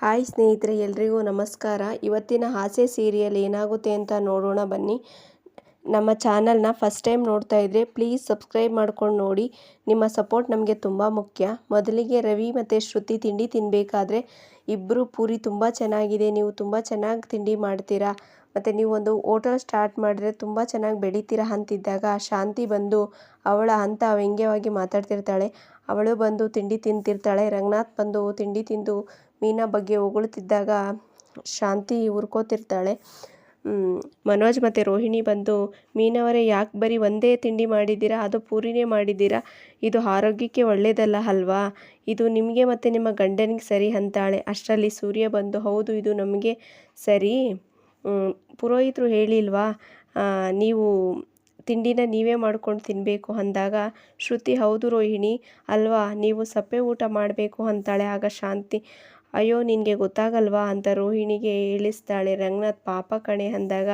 Hi ಸ್ನೇಹಿತರೆ, ಎಲ್ರಿಗೂ ನಮಸ್ಕಾರ. ಇವತ್ತಿನ ಹಾಸ್ಯ ಸೀರಿಯಲ್ ಏನಾಗುತ್ತೆ ಅಂತ ನೋಡೋಣ ಬನ್ನಿ. ನಮ್ಮ ಚಾನಲ್ನ ಫಸ್ಟ್ ಟೈಮ್ ನೋಡ್ತಾ ಇದ್ದರೆ ಪ್ಲೀಸ್ ಸಬ್ಸ್ಕ್ರೈಬ್ ಮಾಡ್ಕೊಂಡು ನೋಡಿ. ನಿಮ್ಮ ಸಪೋರ್ಟ್ ನಮಗೆ ತುಂಬ ಮುಖ್ಯ. ಮೊದಲಿಗೆ ರವಿ ಮತ್ತು ಶ್ರುತಿ ತಿಂಡಿ ತಿನ್ನಬೇಕಾದ್ರೆ ಇಬ್ಬರು ಪೂರಿ ತುಂಬ ಚೆನ್ನಾಗಿದೆ, ನೀವು ತುಂಬ ಚೆನ್ನಾಗಿ ತಿಂಡಿ ಮಾಡ್ತೀರಾ, ಮತ್ತು ನೀವು ಒಂದು ಸ್ಟಾರ್ಟ್ ಮಾಡಿದ್ರೆ ತುಂಬ ಚೆನ್ನಾಗಿ ಬೆಳಿತೀರಾ ಅಂತಿದ್ದಾಗ ಶಾಂತಿ ಬಂದು ಅವಳ ಅಂತ ವ್ಯಂಗ್ಯವಾಗಿ ಮಾತಾಡ್ತಿರ್ತಾಳೆ. ಅವಳು ಬಂದು ತಿಂಡಿ ತಿಂತಿರ್ತಾಳೆ, ರಂಗನಾಥ್ ಬಂದು ತಿಂಡಿ ತಿಂದು ಮೀನಾ ಬಗ್ಗೆ ಹೊಗಳ್ತಿದ್ದಾಗ ಶಾಂತಿ ಉರ್ಕೋತಿರ್ತಾಳೆ ಮನೋಜ್ ಮತ್ತು ರೋಹಿಣಿ ಬಂದು, ಮೀನವರೇ, ಯಾಕೆ ಬರೀ ಒಂದೇ ತಿಂಡಿ ಮಾಡಿದ್ದೀರಾ? ಅದು ಪೂರಿನೇ ಮಾಡಿದ್ದೀರಾ? ಇದು ಆರೋಗ್ಯಕ್ಕೆ ಒಳ್ಳೆಯದಲ್ಲ ಅಲ್ವಾ? ಇದು ನಿಮಗೆ ಮತ್ತು ನಿಮ್ಮ ಗಂಡನಿಗೆ ಸರಿ? ಅಂತಾಳೆ. ಅಷ್ಟರಲ್ಲಿ ಸೂರ್ಯ ಬಂದು, ಹೌದು, ಇದು ನಮಗೆ ಸರಿ. ಪುರೋಹಿತರು ಹೇಳಿಲ್ವಾ? ನೀವು ತಿಂಡಿನ ನೀವೇ ಮಾಡ್ಕೊಂಡು ತಿನ್ನಬೇಕು ಅಂದಾಗ, ಶ್ರುತಿ, ಹೌದು ರೋಹಿಣಿ. ಅಲ್ವಾ? ನೀವು ಸಪ್ಪೆ ಊಟ ಮಾಡಬೇಕು. ಅಂತಾಳೆ. ಆಗ ಶಾಂತಿ ಅಯ್ಯೋ, ನಿನಗೆ ಗೊತ್ತಾಗಲ್ವಾ? ಅಂತ ರೋಹಿಣಿಗೆ ಹೇಳಿಸ್ತಾಳೆ. ರಂಗನಾಥ್ ಪಾಪ ಕಣೆ ಅಂದಾಗ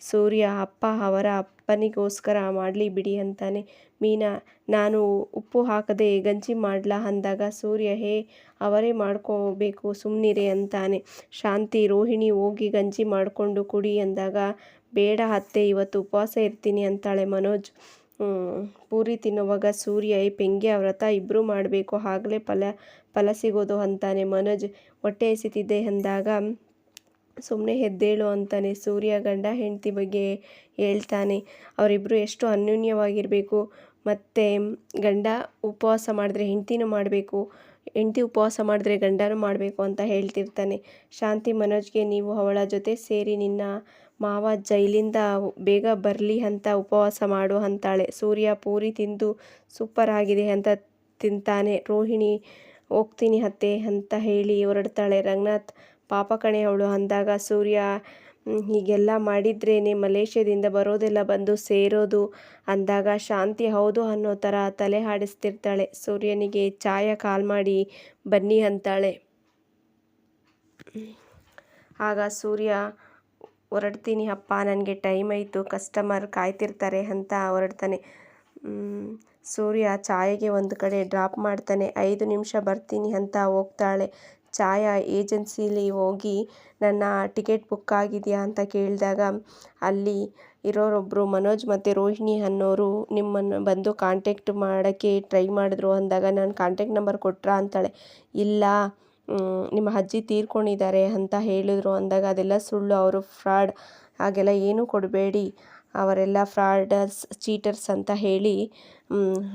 ಸೂರ್ಯ, ಅಪ್ಪ ಅವರ ಅಪ್ಪನಿಗೋಸ್ಕರ ಮಾಡಲಿ ಬಿಡಿ ಅಂತಾನೆ. ಮೀನಾ, ನಾನು ಉಪ್ಪು ಹಾಕದೆ ಗಂಜಿ ಮಾಡ್ಲಾ ಅಂದಾಗ ಸೂರ್ಯ, ಹೇ, ಅವರೇ ಮಾಡ್ಕೋಬೇಕು ಸುಮ್ಮನಿರಿ ಅಂತಾನೆ. ಶಾಂತಿ, ರೋಹಿಣಿ ಹೋಗಿ ಗಂಜಿ ಮಾಡಿಕೊಂಡು ಕುಡಿ ಅಂದಾಗ, ಬೇಡ ಅತ್ತೆ, ಇವತ್ತು ಉಪವಾಸ ಇರ್ತೀನಿ ಅಂತಾಳೆ ಮನೋಜ್. ಪೂರಿ ತಿನ್ನುವಾಗ ಸೂರ್ಯ ಈ ಪೆಂಗೆ ವ್ರತ ಇಬ್ಬರೂ ಮಾಡಬೇಕು, ಆಗಲೇ ಫಲ ಫಲ ಸಿಗೋದು ಅಂತಾನೆ. ಮನೋಜ್, ಹೊಟ್ಟೆ ಎಸಿತಿದ್ದೆ ಅಂದಾಗ ಸುಮ್ಮನೆ ಎದ್ದೇಳು ಅಂತಾನೆ. ಸೂರ್ಯ ಗಂಡ ಹೆಂಡತಿ ಬಗ್ಗೆ ಹೇಳ್ತಾನೆ. ಅವರಿಬ್ಬರು ಎಷ್ಟು ಅನ್ಯೋನ್ಯವಾಗಿರಬೇಕು. ಮತ್ತು ಗಂಡ ಉಪವಾಸ ಮಾಡಿದ್ರೆ ಹೆಂಡ್ತಿನೂ ಮಾಡಬೇಕು, ಹೆಂಡತಿ ಉಪವಾಸ ಮಾಡಿದ್ರೆ ಗಂಡನೂ ಮಾಡಬೇಕು ಅಂತ ಹೇಳ್ತಿರ್ತಾನೆ. ಶಾಂತಿ, ಮನೋಜ್ಗೆ, ನೀವು ಅವಳ ಜೊತೆ ಸೇರಿ ನಿನ್ನ ಮಾವ ಜೈಲಿಂದ ಬೇಗ ಬರಲಿ ಅಂತ ಉಪವಾಸ ಮಾಡು ಅಂತಾಳೆ. ಸೂರ್ಯ ಪೂರಿ ತಿಂದು ಸೂಪರ್ ಆಗಿದೆ ಅಂತ ತಿಂತಾನೆ. ರೋಹಿಣಿ, ಹೋಗ್ತೀನಿ ಅತ್ತೆ ಅಂತ ಹೇಳಿ ಹೊರಡ್ತಾಳೆ. ರಂಗನಾಥ್ ಪಾಪ ಕಣೆ ಅವಳು ಅಂದಾಗ ಸೂರ್ಯ ಹೀಗೆಲ್ಲ ಮಾಡಿದ್ರೇನೆ ಮಲೇಷ್ಯಾದಿಂದ ಬರೋದೆಲ್ಲ ಬಂದು ಸೇರೋದು? ಅಂದಾಗ, ಶಾಂತಿ ಹೌದು ಅನ್ನೋ ಥರ ತಲೆ ಹಾಡಿಸ್ತಿರ್ತಾಳೆ. ಸೂರ್ಯನಿಗೆ ಚಾಯ ಕಾಲ್ ಮಾಡಿ ಬನ್ನಿ ಅಂತಾಳೆ. ಆಗ ಸೂರ್ಯ ಹೊರಡ್ತೀನಿ, ಅಪ್ಪ, ನನಗೆ ಟೈಮ್ ಆಯಿತು, ಕಸ್ಟಮರ್ ಕಾಯ್ತಿರ್ತಾರೆ ಅಂತ ಹೊರಡ್ತಾನೆ. ಸೂರ್ಯ ಚಾಯಗೆ ಒಂದು ಕಡೆ ಡ್ರಾಪ್ ಮಾಡ್ತಾನೆ, ಐದು ನಿಮಿಷ ಬರ್ತೀನಿ ಅಂತ ಹೋಗ್ತಾಳೆ. ಛಾಯಾ ಏಜೆನ್ಸಿಲಿ ಹೋಗಿ, ನನ್ನ ಟಿಕೆಟ್ ಬುಕ್ ಆಗಿದೆಯಾ? ಅಂತ ಕೇಳಿದಾಗ, ಅಲ್ಲಿ ಇರೋರೊಬ್ಬರು ಮನೋಜ್ ಮತ್ತು ರೋಹಿಣಿ ಅನ್ನೋರು ನಿಮ್ಮನ್ನು ಬಂದು ಕಾಂಟ್ಯಾಕ್ಟ್ ಮಾಡೋಕ್ಕೆ ಟ್ರೈ ಮಾಡಿದ್ರು. ಅಂದಾಗ, ನಾನು ಕಾಂಟ್ಯಾಕ್ಟ್ ನಂಬರ್ ಕೊಟ್ರಾ? ಅಂತಾಳೆ. ಇಲ್ಲ ನಿಮ್ಮ ಅಜ್ಜಿ ತೀರ್ಕೊಂಡಿದ್ದಾರೆ ಅಂತ ಹೇಳಿದ್ರು. ಅಂದಾಗ ಅದೆಲ್ಲ ಸುಳ್ಳು. ಅವರು ಫ್ರಾಡ್, ಹಾಗೆಲ್ಲ ಏನೂ ಕೊಡಬೇಡಿ. ಅವರೆಲ್ಲ ಫ್ರಾಡರ್ಸ್, ಚೀಟರ್ಸ್ ಅಂತ ಹೇಳಿ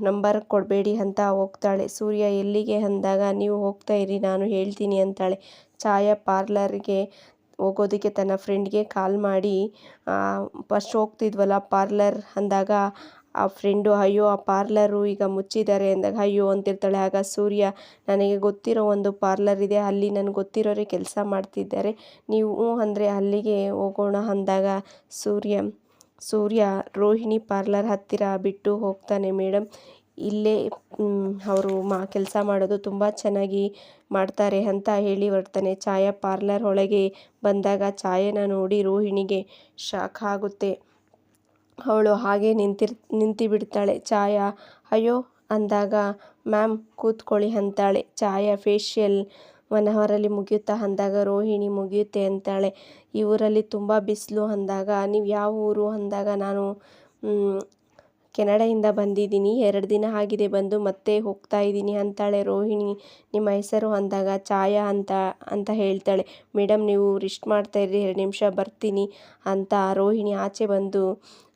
ನಂಬರ್ ಕೊಡಬೇಡಿ ಅಂತ ಹೋಗ್ತಾಳೆ. ಸೂರ್ಯ, ಎಲ್ಲಿಗೆ ಅಂದಾಗ, ನೀವು ಹೋಗ್ತಾ ಇರಿ, ನಾನು ಹೇಳ್ತೀನಿ ಅಂತಾಳೆ. ಛಾಯಾ ಪಾರ್ಲರ್ಗೆ ಹೋಗೋದಕ್ಕೆ ತನ್ನ ಫ್ರೆಂಡ್ಗೆ ಕಾಲ್ ಮಾಡಿ ಫಸ್ಟ್ ಹೋಗ್ತಿದ್ವಲ್ಲ ಪಾರ್ಲರ್ ಅಂದಾಗ ಆ ಫ್ರೆಂಡು, ಅಯ್ಯೋ, ಆ ಪಾರ್ಲರು ಈಗ ಮುಚ್ಚಿದ್ದಾರೆ ಅಂದಾಗ ಅಯ್ಯೋ, ಅಂತಿರ್ತಾಳೆ. ಆಗ ಸೂರ್ಯ, ನನಗೆ ಗೊತ್ತಿರೋ ಒಂದು ಪಾರ್ಲರ್ ಇದೆ. ಅಲ್ಲಿ ನನಗೆ ಗೊತ್ತಿರೋರೇ ಕೆಲಸ ಮಾಡ್ತಿದ್ದಾರೆ. ನೀವು ಅಂದರೆ ಅಲ್ಲಿಗೆ ಹೋಗೋಣ ಅಂದಾಗ ಸೂರ್ಯ ಸೂರ್ಯ, ರೋಹಿಣಿ ಪಾರ್ಲರ್ ಹತ್ತಿರ ಬಿಟ್ಟು ಹೋಗ್ತಾನೆ ಮೇಡಮ್ ಇಲ್ಲೇ ಅವರು ಮಾ, ಕೆಲಸ ಮಾಡೋದು ತುಂಬ ಚೆನ್ನಾಗಿ ಮಾಡ್ತಾರೆ ಅಂತ ಹೇಳಿ ಬರ್ತಾನೆ ಛಾಯಾ ಪಾರ್ಲರ್ ಒಳಗೆ ಬಂದಾಗ ಛಾಯೆನ ನೋಡಿ ರೋಹಿಣಿಗೆ ಶಾಕ್ ಆಗುತ್ತೆ. ಅವಳು ಹಾಗೆ ನಿಂತಿರ್ ನಿಂತು ಬಿಡ್ತಾಳೆ ಛಾಯಾ, ಅಯ್ಯೋ, ಅಂದಾಗ ಮ್ಯಾಮ್ ಕೂತ್ಕೊಳ್ಳಿ ಅಂತಾಳೆ. ಛಾಯಾ ಫೇಶಿಯಲ್ ಒನ್ ಮುಗಿಯುತ್ತಾ ಅಂದಾಗ ರೋಹಿಣಿ ಮುಗಿಯುತ್ತೆ ಅಂತಾಳೆ. ಈ ಊರಲ್ಲಿ ತುಂಬ ಬಿಸಿಲು ಅಂದಾಗ, ನೀವು ಯಾವ ಊರು ಅಂದಾಗ ನಾನು ಕೆನಡಾಯಿಂದ ಬಂದಿದ್ದೀನಿ. ಎರಡು ದಿನ ಆಗಿದೆ ಬಂದು ಮತ್ತೆ ಹೋಗ್ತಾ ಇದ್ದೀನಿ ಅಂತಾಳೆ ರೋಹಿಣಿ. ನಿಮ್ಮ ಹೆಸರು ಅಂದಾಗ ಛಾಯಾ ಅಂತ ಅಂತ ಹೇಳ್ತಾಳೆ. ಮೇಡಮ್ ನೀವು ರಿಸ್ಟ್ ಮಾಡ್ತಾಯಿರಿ ಎರಡು ನಿಮಿಷ ಬರ್ತೀನಿ ಅಂತ ರೋಹಿಣಿ ಆಚೆ ಬಂದು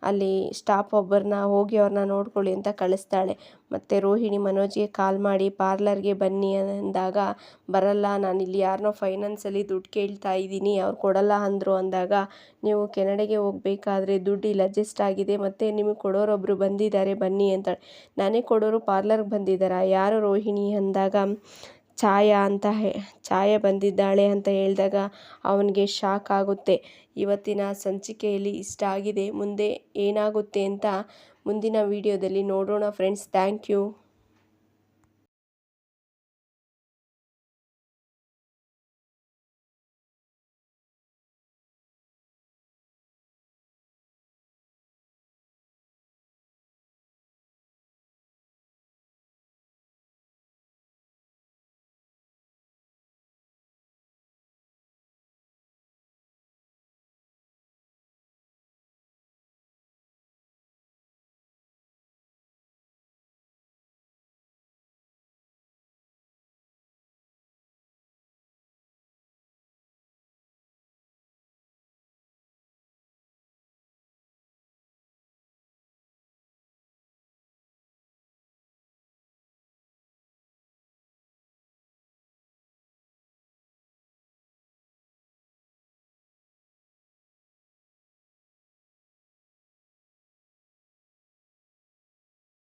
ಅಲ್ಲಿ ಸ್ಟಾಫ್ ಒಬ್ಬರನ್ನ ಹೋಗಿ ಅವ್ರನ್ನ ನೋಡ್ಕೊಳ್ಳಿ ಅಂತ ಕಳಿಸ್ತಾಳೆ. ಮತ್ತು ರೋಹಿಣಿ ಮನೋಜ್ಗೆ ಕಾಲ್ ಮಾಡಿ, ಪಾರ್ಲರ್ಗೆ ಬನ್ನಿ ಅಂದಾಗ, ಬರಲ್ಲ ನಾನು ಇಲ್ಲಿ ಯಾರನ್ನೋ ಫೈನಾನ್ಸಲ್ಲಿ ದುಡ್ಡು ಕೇಳ್ತಾ ಇದ್ದೀನಿ, ಅವ್ರು ಕೊಡಲ್ಲ ಅಂದರು ಅಂದಾಗ, ನೀವು ಕೆನಡೆಗೆ ಹೋಗಬೇಕಾದ್ರೆ ದುಡ್ಡು ಇಲ್ಲಿ ಅಡ್ಜಸ್ಟ್ ಆಗಿದೆ, ಮತ್ತು ನಿಮಗೆ ಕೊಡೋರೊಬ್ಬರು ಬಂದಿದ್ದಾರೆ, ಬನ್ನಿ ಅಂತಾಳೆ. ನಾನೇ ಕೊಡೋರು ಪಾರ್ಲರ್ಗೆ ಬಂದಿದ್ದಾರಾ? ಯಾರು ರೋಹಿಣಿ? ಅಂದಾಗ ಛಾಯಾ ಅಂತ ಹೇ, ಛಾಯಾ ಬಂದಿದ್ದಾಳೆ ಅಂತ ಹೇಳಿದಾಗ ಅವನಿಗೆ ಶಾಕ್ ಆಗುತ್ತೆ. ಇವತ್ತಿನ ಸಂಚಿಕೆಯಲ್ಲಿ ಇಷ್ಟ ಆಗಿದೆ, ಮುಂದೆ ಏನಾಗುತ್ತೆ ಅಂತ ಮುಂದಿನ ವೀಡಿಯೋದಲ್ಲಿ ನೋಡೋಣ ಫ್ರೆಂಡ್ಸ್ ಥ್ಯಾಂಕ್ ಯು